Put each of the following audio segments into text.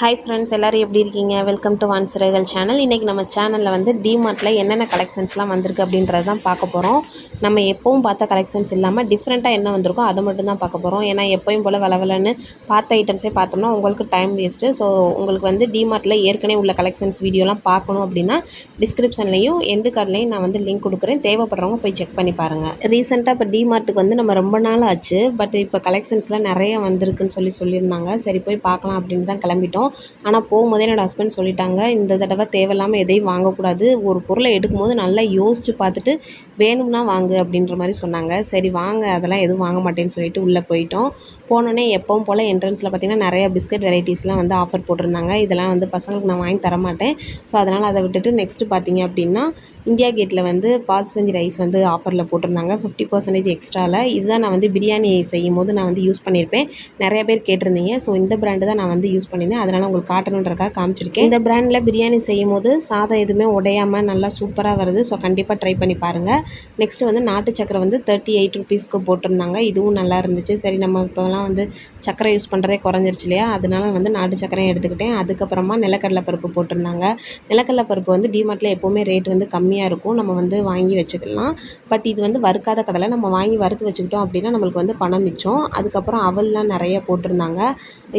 Hi friends எல்லோரும் எப்படி இருக்கீங்க? Welcome to Vaan Siragal channel இன்றைக்கி நம்ம சேனலில் வந்து டிமார்ட்டில் என்னென்ன கலெக்ஷன்ஸ்லாம் வந்திருக்கு அப்படின்றது தான் பார்க்க போகிறோம் நம்ம எப்பவும் பார்த்த கலெக்ஷன்ஸ் இல்லாமல் டிஃப்ரெண்ட்டாக என்ன வந்திருக்கோ அதை மட்டும் தான் பார்க்க போகிறோம் ஏன்னா எப்போயும் போல் வளவலன்னு பார்த்த ஐட்டம்ஸே பார்த்தோம்னா உங்களுக்கு டைம் வேஸ்ட்டு ஸோ உங்களுக்கு வந்து டிமார்ட்டில் ஏற்கனவே உள்ள கலெக்ஷன்ஸ் வீடியோலாம் பார்க்கணும் அப்படின்னா டிஸ்கிரிப்ஷன்லையும் எண்டு கார்ட்லேயும் நான் வந்து லிங்க் கொடுக்குறேன். தேவைப்படுறவங்க போய் செக் பண்ணி பாருங்கள் ரீசெண்டாக இப்போ டிமார்ட்டுக்கு வந்து நம்ம ரொம்ப நாள் ஆச்சு. பட் இப்போ கலெக்ஷன்ஸ்லாம் நிறைய வந்திருக்குன்னு சொல்லி சொல்லியிருந்தாங்க. சரி போய் பார்க்கலாம் அப்படின்னு தான் கிளம்பிட்டோம். ஆனால் போகும்போதே என்னோடய ஹஸ்பண்ட் சொல்லிட்டாங்க இந்த தடவை தேவையில்லாமல் எதையும் வாங்கக்கூடாது. ஒரு பொருளை எடுக்கும்போது நல்லா யோசித்து பார்த்துட்டு வேணும்னா வாங்கு அப்படின்ற மாதிரி சொன்னாங்க. சரி வாங்க அதெல்லாம் எதுவும் வாங்க மாட்டேன்னு சொல்லிட்டு உள்ளே போயிட்டோம். போனோடனே எப்பவும் போல் என்ட்ரன்ஸில் பார்த்திங்கன்னா நிறைய பிஸ்கட் வெரைட்டிஸ்லாம் வந்து ஆஃபர் போட்டிருந்தாங்க. இதெல்லாம் வந்து பசங்களுக்கு நான் வாங்கி தர மாட்டேன் ஸோ அதனால் அதை விட்டுட்டு நெக்ஸ்ட்டு பார்த்தீங்க அப்படின்னா இந்தியா கேட்டில் வந்து பாஸ்மதி ரைஸ் வந்து ஆஃபரில் போட்டிருந்தாங்க. ஃபிஃப்டி பர்சன்டேஜ் எக்ஸ்ட்ராவில் இதுதான் நான் வந்து பிரியாணி செய்யும் போது நான் வந்து யூஸ் பண்ணியிருப்பேன். நிறைய பேர் கேட்டிருந்தீங்க. ஸோ இந்த பிராண்டு தான் நான் வந்து யூஸ் பண்ணியிருந்தேன். அதனால் உங்களுக்கு காட்டணுன்றக்காக காமிச்சிருக்கேன். இந்த பிராண்டில் பிரியாணி செய்யும் போது சாதம் எதுவுமே உடையாமல் நல்லா சூப்பராக வருது. ஸோ கண்டிப்பாக ட்ரை பண்ணி பாருங்கள் நெக்ஸ்ட் வந்து நாட்டு சக்கரை வந்து தேர்ட்டி எயிட் ருபீஸ்க்கு போட்டிருந்தாங்க. இதுவும் நல்லா இருந்துச்சு. சரி நம்ம இப்போலாம் வந்து சக்கரை யூஸ் பண்ணுறதே குறைஞ்சிருச்சு இல்லையா? அதனால வந்து நாட்டு சக்கரையும் எடுத்துக்கிட்டேன். அதுக்கப்புறமா நிலக்கடலை பருப்பு போட்டிருந்தாங்க. நிலக்கடலை பருப்பு வந்து டிமார்ட்டில் எப்போவுமே ரேட் வந்து கம்மியாக இருக்கும் நம்ம வந்து வாங்கி வச்சுக்கலாம். பட் இது வந்து வறுக்காத கடலை நம்ம வாங்கி வறுத்து வச்சுக்கிட்டோம் அப்படின்னா நம்மளுக்கு வந்து பணம் மிச்சம். அதுக்கப்புறம் அவல்லாம் நிறைய போட்டிருந்தாங்க.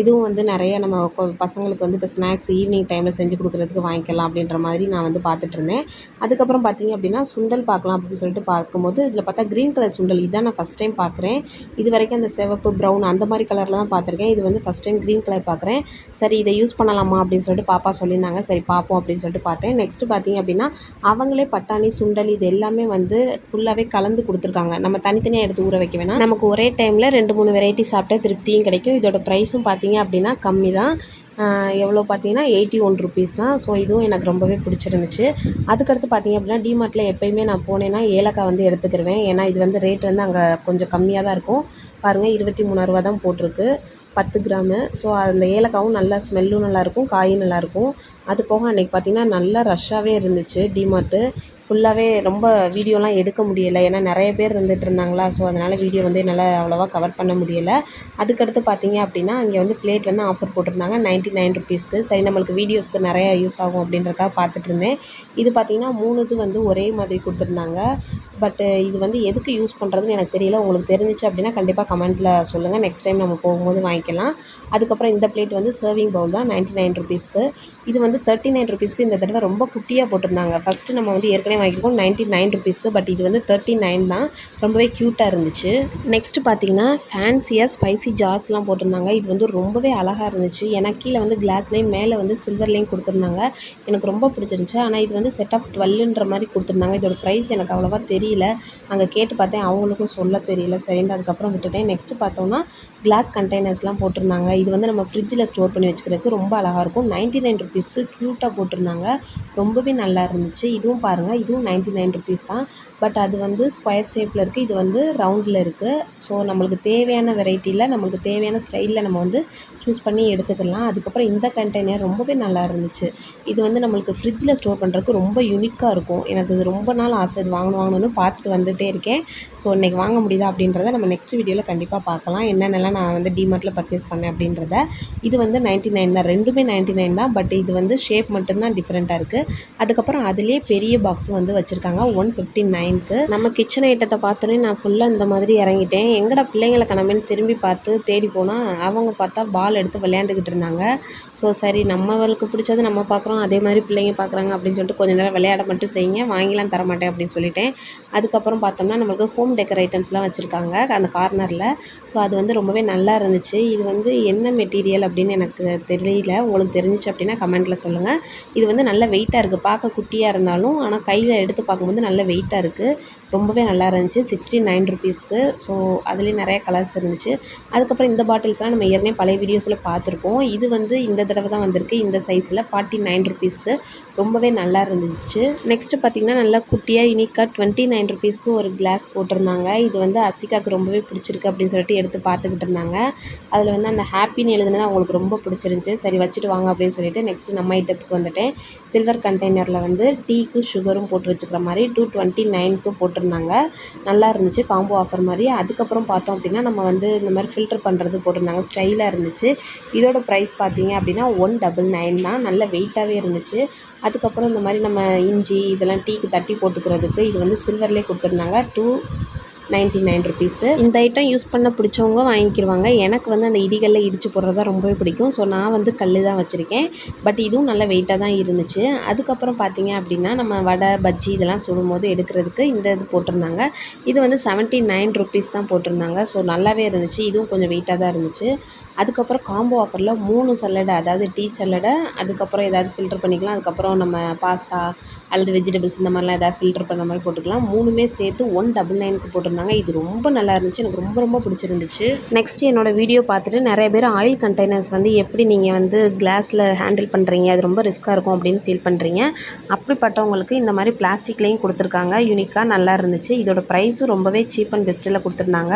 இதுவும் வந்து நிறைய நம்ம பசங்களுக்கு வந்து இப்போ ஸ்நாக்ஸ் ஈவினிங் டைமில் செஞ்சு கொடுக்குறதுக்கு வாங்கிக்கலாம் அப்படின்ற மாதிரி நான் வந்து பார்த்துட்டு இருந்தேன். அதுக்கப்புறம் பார்த்தீங்க அப்படின்னா சுண்டல் பார்க்கலாம் அப்படின்னு சொல்லிட்டு பார்க்கும்போது இதில் பார்த்தா க்ரீன் கலர் சுண்டல். இதான் நான் ஃபஸ்ட் டைம் பார்க்குறேன். இது வரைக்கும் அந்த சிவப்பு ப்ரௌன் அந்த மாதிரி கலரில் தான் பார்த்துருக்கேன். இது வந்து ஃபஸ்ட் டைம் க்ரீன் கலர் பார்க்குறேன். சரி இதை யூஸ் பண்ணலாமா அப்படின்னு சொல்லிட்டு பாப்பா சொல்லியிருந்தாங்க. சரி பார்ப்போம் அப்படின்னு சொல்லிட்டு பார்த்தேன். நெக்ஸ்ட்டு பார்த்தீங்க அப்படின்னா அவங்களே பட்டாணி சுண்டல் இது எல்லாமே வந்து ஃபுல்லாகவே கலந்து கொடுத்துருக்காங்க. நம்ம தனித்தனியாக எடுத்து ஊற வைக்க வேணாம். நமக்கு ஒரே டைமில் ரெண்டு மூணு வெரைட்டி சாப்பிட்டா திருப்தியும் கிடைக்கும். இதோட ப்ரைஸும் பார்த்தீங்க அப்படின்னா கம்மி தான். எவ்வளோ பார்த்தீங்கன்னா எயிட்டி ஒன் ருபீஸ் தான். ஸோ இதுவும் எனக்கு ரொம்பவே பிடிச்சிருந்துச்சு. அதுக்கடுத்து பார்த்தீங்க அப்படின்னா டிமார்ட்டில் எப்போயுமே நான் போனேன்னா ஏலக்காய் வந்து எடுத்துக்கிருவேன். ஏன்னா இது வந்து ரேட் வந்து அங்கே கொஞ்சம் கம்மியாக தான் இருக்கும். பாருங்கள் இருபத்தி மூணாயிரரூவா தான் போட்டிருக்கு. பத்து கிராமு. ஸோ அந்த ஏலக்காவும் நல்லா ஸ்மெல்லும் நல்லாயிருக்கும் காயும் நல்லாயிருக்கும். அது போக அன்றைக்கி பார்த்திங்கன்னா நல்லா ரஷ்ஷாகவே இருந்துச்சு டிமார்ட்டு ஃபுல்லாகவே ரொம்ப வீடியோலாம் எடுக்க முடியலை. ஏன்னா நிறைய பேர் இருந்துகிட்டு இருந்தாங்களா? ஸோ அதனால் வீடியோ வந்து என்னால் அவ்வளோவா கவர் பண்ண முடியலை. அதுக்கடுத்து பார்த்தீங்க அப்படின்னா இங்கே வந்து பிளேட் வந்து ஆஃபர் போட்டிருந்தாங்க. நைன்ட்டி நைன் ருபீஸ்க்கு சரி நம்மளுக்கு வீடியோஸ்க்கு நிறையா யூஸ் ஆகும் அப்படின்றக்காக பார்த்துட்டு இருந்தேன். இது பார்த்திங்கன்னா மூணுது வந்து ஒரே மாதிரி கொடுத்துருந்தாங்க. பட்டு uh, இது வந்து எதுக்கு யூஸ் பண்ணுறதுன்னு எனக்கு தெரியல. உங்களுக்கு தெரிஞ்சிச்சு அப்படின்னா கண்டிப்பாக கமெண்ட்டில் சொல்லுங்கள் நெக்ஸ்ட் டைம் நம்ம போகும்போது வாங்கிக்கலாம். அதுக்கப்புறம் இந்த பிளேட் வந்து சர்விங் பவுல் தான். நைன்ட்டி நைன் ருபீஸ்க்கு இது வந்து தேர்ட்டி நைன் ருபீஸ்க்கு இந்த தடவை ரொம்ப குட்டியாக போட்டிருந்தாங்க. ஃபஸ்ட்டு நம்ம வந்து ஏற்கனவே வாங்கியிருக்கோம். நைன்ட்டி நைன் ருபீஸ்க்கு பட் இது வந்து தேர்ட்டி நைன் தான். ரொம்பவே க்யூட்டாக இருந்துச்சு. நெக்ஸ்ட்டு பார்த்தீங்கன்னா ஃபேன்சியாக ஸ்பைசி ஜார்ஸ்லாம் போட்டிருந்தாங்க. இது வந்து ரொம்பவே அழகாக இருந்துச்சு. ஏன்னா கீழே வந்து கிளாஸ்லேயும் மேலே வந்து சில்வர்லேயும் கொடுத்துருந்தாங்க. எனக்கு ரொம்ப பிடிச்சிருந்துச்சு. ஆனால் இது வந்து செட் ஆஃப் டுவெல்ன்ற மாதிரி கொடுத்துருந்தாங்க. இதோட ப்ரைஸ் எனக்கு அவ்வளோவா தெரியல. அங்கே கேட்டு பார்த்தேன் அவங்களுக்கும் சொல்ல தெரியல. சரின்ட்டு அதுக்கப்புறம் விட்டுட்டேன். நெக்ஸ்ட்டு பார்த்தோம்னா கிளாஸ் கண்டெய்னர்ஸ்லாம் போட்டிருந்தாங்க. இது வந்து நம்ம ஃப்ரிட்ஜில் ஸ்டோர் பண்ணி வச்சுக்கிறதுக்கு ரொம்ப அழகாக இருக்கும். நைன்ட்டி நைன் ருபீஸ்க்கு க்யூட்டாக போட்டிருந்தாங்க. ரொம்பவே நல்லா இருந்துச்சு. இதுவும் பாருங்கள் இதுவும் நைன்ட்டி நைன் ருபீஸ் தான். பட் அது வந்து ஸ்கொயர் ஷேப்பில் இருக்குது இது வந்து ரவுண்டில் இருக்குது ஸோ நம்மளுக்கு தேவையான வெரைட்டியில் நம்மளுக்கு தேவையான ஸ்டைலில் நம்ம வந்து சூஸ் பண்ணி எடுத்துக்கலாம். அதுக்கப்புறம் இந்த கண்டெய்னர் ரொம்பவே நல்லா இருந்துச்சு. இது வந்து நம்மளுக்கு ஃப்ரிட்ஜில் ஸ்டோர் பண்ணுறதுக்கு ரொம்ப யூனிக்காக இருக்கும். எனக்கு இது ரொம்ப நாள் ஆசை இது வாங்கணும் வாங்கணும்னு பார்த்துட்டு வந்துகிட்டே இருக்கேன். ஸோ இன்றைக்கி வாங்க முடியுதா அப்படின்றத நம்ம நெக்ஸ்ட் வீடியோவில் கண்டிப்பாக பார்க்கலாம். என்னென்னலாம் நான் வந்து டிமார்ட்டில் பர்ச்சேஸ் பண்ணேன் அப்படின்றத. இது வந்து நைன்ட்டி நைன் தான். ரெண்டுமே நைன்ட்டி நைன் தான். பட் இது வந்து ஷேப் மட்டும்தான் டிஃப்ரெண்ட்டாக இருக்குது அதுக்கப்புறம் அதுலேயே பெரிய பாக்ஸும் வந்து வச்சுருக்காங்க. ஒன் ஃபிஃப்டி நைனுக்கு நம்ம கிச்சன் ஐட்டத்தை பார்த்தோன்னே நான் ஃபுல்லாக இந்த மாதிரி இறங்கிட்டேன். எங்கடா பிள்ளைங்களை கிளம்பின்னு திரும்பி பார்த்து தேடி போனால் அவங்க பார்த்தா பால் எடுத்து விளையாண்டுக்கிட்டு இருந்தாங்க. ஸோ சரி நம்மளுக்கு பிடிச்சது நம்ம பார்க்குறோம் அதே மாதிரி பிள்ளைங்க பார்க்குறாங்க அப்படின்னு சொல்லிட்டு கொஞ்சம் நேரம் விளையாட மட்டும் செய்யுங்க வாங்கிலாம் தரமாட்டேன் அப்படின்னு சொல்லிட்டேன். அதுக்கப்புறம் பார்த்தோம்னா நம்மளுக்கு ஹோம் டெக்கர் ஐட்டம்ஸ்லாம் வச்சுருக்காங்க அந்த கார்னரில் ஸோ அது வந்து ரொம்பவே நல்லா இருந்துச்சு. இது வந்து என்ன மெட்டீரியல் அப்படின்னு எனக்கு தெரியல. உங்களுக்கு தெரிஞ்சிச்சு அப்படின்னா கமெண்ட்டில் சொல்லுங்கள் இது வந்து நல்ல வெயிட்டாக இருக்குது பார்க்க குட்டியாக இருந்தாலும் ஆனால் கையில் எடுத்து பார்க்கும்போது நல்ல வெயிட்டாக இருக்குது ரொம்பவே நல்லா இருந்துச்சு. சிக்ஸ்டி நைன் ருபீஸ்க்கு ஸோ அதுலேயும் நிறைய கலர்ஸ் இருந்துச்சு. அதுக்கப்புறம் இந்த பாட்டில்ஸ்லாம் நம்ம ஏற்கனவே பழைய வீடியோஸில் பார்த்துருப்போம். இது வந்து இந்த தடவை தான் வந்திருக்கு. இந்த சைஸில் ஃபார்ட்டி நைன் ருபீஸ்க்கு ரொம்பவே நல்லா இருந்துச்சு. நெக்ஸ்ட்டு பார்த்திங்கன்னா நல்லா குட்டியாக யூனிக்காக டுவெண்ட்டி நைன் ருபீஸ்க்கு ஒரு கிளாஸ் போட்டிருந்தாங்க. இது வந்து அசிகாவுக்கு ரொம்பவே பிடிச்சிருக்கு அப்படின்னு சொல்லிட்டு எடுத்து பார்த்துக்கிட்டு இருந்தாங்க. அதில் வந்து அந்த ஹாப்பின்னு எழுதுனது அவங்களுக்கு ரொம்ப பிடிச்சிருந்துச்சி. சரி வச்சுட்டு வாங்க அப்படின்னு சொல்லிட்டு நெக்ஸ்ட்டு நம்ம ஐட்டத்துக்கு வந்துட்டேன். சில்வர் கண்டெய்னரில் வந்து டீக்கு சுகரும் போட்டு வச்சுக்கிற மாதிரி டூ டுவெண்ட்டி நைனுக்கு போட்டு போட்டிருந்தாங்க. நல்லா இருந்துச்சு காம்போ ஆஃபர் மாதிரி. அதுக்கப்புறம் பார்த்தோம் அப்படின்னா நம்ம வந்து இந்த மாதிரி ஃபில்டர் பண்ணுறது போட்டிருந்தாங்க. ஸ்டைலாக இருந்துச்சு. இதோட ப்ரைஸ் பார்த்தீங்க அப்படின்னா ஒன் டபுள் நைன் தான். நல்ல வெயிட்டாகவே இருந்துச்சு. அதுக்கப்புறம் இந்த மாதிரி நம்ம இஞ்சி இதெல்லாம் டீக்கு தட்டி போட்டுக்கிறதுக்கு இது வந்து சில்வர்லேயே கொடுத்துருந்தாங்க. டூ நைன்ட்டி நைன் ருபீஸு இந்த ஐட்டம் யூஸ் பண்ண பிடிச்சவங்க வாங்கிக்கிடுவாங்க எனக்கு வந்து அந்த இடிகளில் இடித்து போடுறது தான் ரொம்பவே பிடிக்கும். ஸோ நான் வந்து கல் தான் வச்சுருக்கேன். பட் இதுவும் நல்ல வெயிட்டாக தான் இருந்துச்சு. அதுக்கப்புறம் பார்த்தீங்க அப்படின்னா நம்ம வடை பஜ்ஜி இதெல்லாம் சுடும்போது எடுக்கிறதுக்கு இந்த இது போட்டிருந்தாங்க. இது வந்து செவன்ட்டி நைன் ருபீஸ் தான் போட்டிருந்தாங்க. ஸோ நல்லாவே இருந்துச்சு. இதுவும் கொஞ்சம் வெயிட்டாக தான் இருந்துச்சு. அதுக்கப்புறம் காம்போ ஆஃபரில் மூணு சல்லடை அதாவது டீ சல்லடை அதுக்கப்புறம் ஏதாவது ஃபில்டர் பண்ணிக்கலாம். அதுக்கப்புறம் நம்ம பாஸ்தா அல்லது வெஜிடபிள்ஸ் இந்த மாதிரிலாம் ஏதாவது ஃபில்டர் பண்ண மாதிரி போட்டுக்கலாம். மூணுமே சேர்த்து ஒன் டபுள் நைனுக்கு போட்டிருந்தாங்க. இது ரொம்ப நல்லா இருந்துச்சு. எனக்கு ரொம்ப ரொம்ப பிடிச்சிருந்துச்சு. நெக்ஸ்ட் என்னோடய வீடியோ பார்த்துட்டு நிறைய பேர் ஆயில் கண்டெய்னர்ஸ் வந்து எப்படி நீங்கள் வந்து கிளாஸில் ஹேண்டில் பண்ணுறீங்க அது ரொம்ப ரிஸ்க்காக இருக்கும் அப்படின்னு ஃபீல் பண்ணுறீங்க அப்படிப்பட்டவங்களுக்கு இந்த மாதிரி பிளாஸ்டிக்லேயும் கொடுத்துருக்காங்க. யூனிக்காக நல்லா இருந்துச்சு. இதோட ப்ரைஸும் ரொம்பவே சீப் அண்ட் பெஸ்ட்டில் கொடுத்துருந்தாங்க.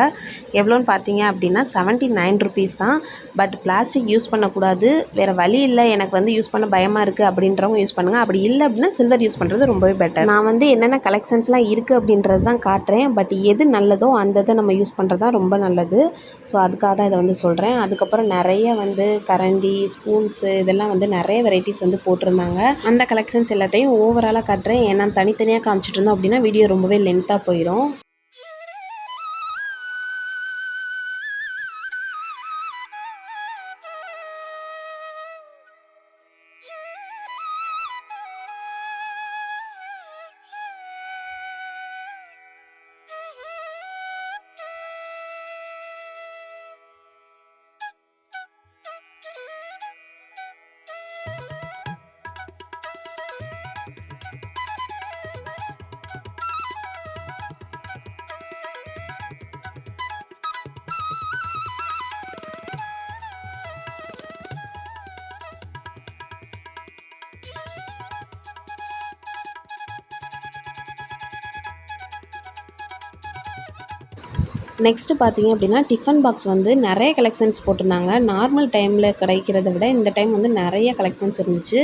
எவ்வளோன்னு பார்த்தீங்க அப்படின்னா செவன்ட்டி நைன் ருபீஸ் தான். பட் பிளாஸ்டிக் யூஸ் பண்ணக்கூடாது. வேறு வழி இல்லை. எனக்கு வந்து யூஸ் பண்ண பயமாக இருக்குது அப்படின்றவங்க யூஸ் பண்ணுங்கள் அப்படி இல்லை அப்படின்னா சில்வர் யூஸ் பண்ணுறது ரொம்பவே பெட்டர் நான் வந்து என்னென்ன கலெக்ஷன்ஸ்லாம் இருக்குது அப்படின்றது தான் காட்டுறேன். பட் எது நல்லதோ அந்த இதை நம்ம யூஸ் பண்ணுறது தான் ரொம்ப நல்லது. ஸோ அதுக்காக தான் இதை வந்து சொல்கிறேன் அதுக்கப்புறம் நிறைய வந்து கரண்டி ஸ்பூன்ஸு இதெல்லாம் வந்து நிறைய வெரைட்டிஸ் வந்து போட்டிருந்தாங்க. அந்த கலெக்ஷன்ஸ் எல்லாத்தையும் ஓவராலாக காட்டுறேன். ஏன்னா தனித்தனியாக காமிச்சிட்டு இருந்தோம் அப்படின்னா வீடியோ ரொம்பவே லென்த்தாக போயிடும் நெக்ஸ்ட்டு பார்த்தீங்க அப்படின்னா டிஃபன் பாக்ஸ் வந்து நிறைய கலெக்ஷன்ஸ் போட்டிருந்தாங்க. நார்மல் டைமில் கிடைக்கிறத விட இந்த டைம் வந்து நிறைய கலெக்ஷன்ஸ் இருந்துச்சு.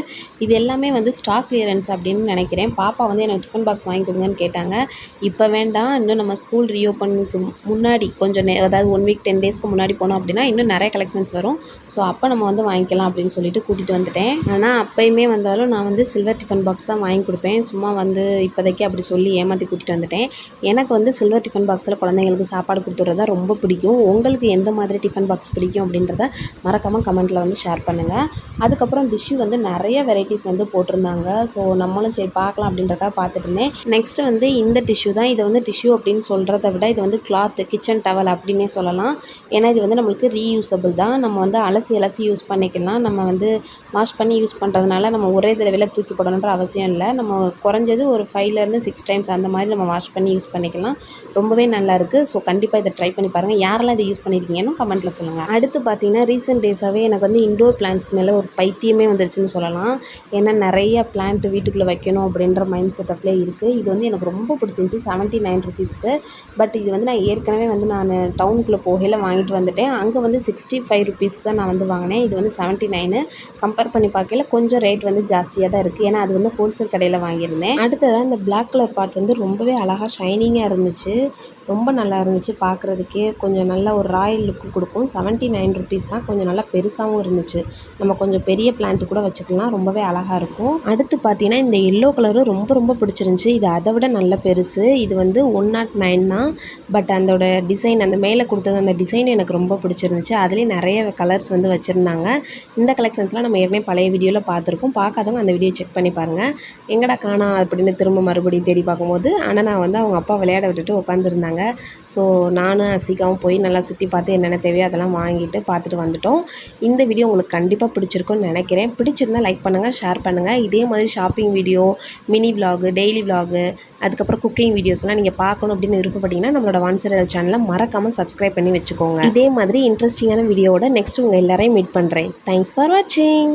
இது எல்லாமே வந்து ஸ்டாக் கிளியரன்ஸ் அப்படின்னு நினைக்கிறேன். பாப்பா வந்து எனக்கு டிஃபன் பாக்ஸ் வாங்கி கொடுங்கன்னு கேட்டாங்க. இப்போ வேண்டாம். இன்னும் நம்ம ஸ்கூல் ரீஓப்பனுக்கு முன்னாடி கொஞ்சம் நே அதாவது ஒன் வீக் டென் டேஸ்க்கு முன்னாடி போனோம் அப்படின்னா இன்னும் நிறைய கலெக்ஷன்ஸ் வரும். ஸோ அப்போ நம்ம வந்து வாங்கிக்கலாம் அப்படின்னு சொல்லிட்டு கூட்டிகிட்டு வந்துட்டேன். ஆனால் அப்போயுமே வந்தாலும் நான் வந்து சில்வர் டிஃபன் பாக்ஸ் தான் வாங்கி கொடுப்பேன். சும்மா வந்து இப்போதைக்கு அப்படி சொல்லி ஏமாற்றி கூட்டிகிட்டு வந்துட்டேன். எனக்கு வந்து சில்வர் டிஃபன் பாக்ஸில் குழந்தைங்களுக்கு சாப்பாடு கொடுத்துட்றதா ரொம்ப பிடிக்கும். உங்களுக்கு எந்த மாதிரி டிஃபன் பாக்ஸ் பிடிக்கும் அப்படின்றத மறக்காமல் கமெண்ட்டில் வந்து ஷேர் பண்ணுங்கள் அதுக்கப்புறம் டிஷ்ஷு வந்து நிறைய வெரைட்டிஸ் வந்து போட்டிருந்தாங்க. ஸோ நம்மளும் சரி பார்க்கலாம் அப்படின்றக்காக பார்த்துட்டு இருந்தேன். நெக்ஸ்ட்டு வந்து இந்த டிஷ்யூ தான். இது வந்து டிஷ்யூ அப்படின்னு சொல்கிறத விட இது வந்து கிளாத் கிச்சன் டவல் அப்படின்னே சொல்லலாம். ஏன்னா இது வந்து நம்மளுக்கு ரீயூசபிள் தான். நம்ம வந்து அலசி அலசி யூஸ் பண்ணிக்கலாம். நம்ம வந்து வாஷ் பண்ணி யூஸ் பண்ணுறதுனால நம்ம ஒரே தடவையில் தூக்கி போடணுன்ற அவசியம் இல்லை. நம்ம குறைஞ்சது ஒரு ஃபைவ்லேருந்து சிக்ஸ் டைம்ஸ் அந்த மாதிரி நம்ம வாஷ் பண்ணி யூஸ் பண்ணிக்கலாம். ரொம்பவே நல்லாயிருக்கு ஸோ கண்டிப்பாக இதை ட்ரை பண்ணி பாருங்கள் யாரெல்லாம் இதை யூஸ் பண்ணியிருக்கீங்கன்னு கமெண்ட்டில் சொல்லுங்கள் அடுத்து பார்த்தீங்கன்னா ரீசெண்ட் டேஸாகவே எனக்கு வந்து இண்டோர் பிளான்ட்ஸ் மேலே ஒரு பைத்தியமே வந்துருச்சுன்னு சொல்லலாம். ஏன்னா நிறைய பிளான்ட் வீட்டுக்குள்ளே வைக்கணும் அப்படின்ற மைண்ட் செட்டப்லேயே இருக்குது இது வந்து எனக்கு ரொம்ப பிடிச்சிருந்துச்சி செவன்ட்டி நைன் ருபீஸ்க்கு பட் இது வந்து நான் ஏற்கனவே வந்து நான் டவுனுக்குள்ளே போகையில் வாங்கிட்டு வந்துட்டேன். அங்கே வந்து சிக்ஸ்டி ஃபைவ் ருபீஸ்க்கு தான் நான் வந்து வாங்கினேன். இது வந்து செவன்ட்டி நைனு கம்பேர் பண்ணி பார்க்கல கொஞ்சம் ரேட் வந்து ஜாஸ்தியாக தான் இருக்குது ஏன்னா அது வந்து ஹோல்சேல் கடையில் வாங்கியிருந்தேன். அடுத்ததாக இந்த பிளாக் கலர் பார்ட் வந்து ரொம்பவே அழகாக ஷைனிங்காக இருந்துச்சு. ரொம்ப நல்லா இருந்துச்சு. பார்க்குறதுக்கே கொஞ்சம் நல்ல ஒரு ராயல் லுக்கு கொடுக்கும். செவன்ட்டி நைன் ருபீஸ் தான். கொஞ்சம் நல்லா பெருசாகவும் இருந்துச்சு. நம்ம கொஞ்சம் பெரிய பிளான்ட் கூட வச்சுக்கலாம். ரொம்பவே அழகாக இருக்கும். அடுத்து பார்த்தீங்கன்னா இந்த எல்லோ கலரும் ரொம்ப ரொம்ப பிடிச்சிருந்துச்சி. இது அதை விட நல்ல பெருசு. இது வந்து ஒன் நாட் நைன் தான். பட் அதோட டிசைன் அந்த மேலே கொடுத்தது அந்த டிசைன் எனக்கு ரொம்ப பிடிச்சிருந்துச்சு. அதுலேயும் நிறைய கலர்ஸ் வந்து வச்சுருந்தாங்க. இந்த கலெக்ஷன்ஸ்லாம் நம்ம ஏற்கனவே பழைய வீடியோவில் பார்த்துருக்கோம். பார்க்காதவங்க அந்த வீடியோ செக் பண்ணி பாருங்கள் எங்கடா காணா அப்படின்னு திரும்ப மறுபடியும் தேடி பார்க்கும்போது ஆனால் நான் வந்து அவங்க அப்பா விளையாட விட்டுட்டு உட்காந்துருந்தாங்க ஸோ நானும் அசிகாவும் போய் நல்லா சுற்றி பார்த்து என்னென்ன தேவையோ அதெல்லாம் வாங்கிட்டு பார்த்துட்டு வந்துட்டோம். இந்த வீடியோ உங்களுக்கு கண்டிப்பாக பிடிச்சிருக்கும்னு நினைக்கிறேன். பிடிச்சிருந்தால் லைக் பண்ணுங்கள் ஷேர் பண்ணுங்கள் இதே மாதிரி shopping video mini vlog daily vlog அதுக்கப்புறம் குக்கிங் வீடியோஸ்லாம் நீங்கள் பார்க்கணும் அப்படின்னு விருப்பப்பட்டீங்கன்னா நம்மளோட வான்சரல் சேனலை மறக்காமல் சப்ஸ்கிரைப் பண்ணி வச்சுக்கோங்க. இதே மாதிரி இன்ட்ரெஸ்டிங்கான வீடியோவோட நெக்ஸ்ட் உங்கள் எல்லாரையும் மீட் பண்ணுறேன் தேங்க்ஸ் ஃபார் வாட்சிங்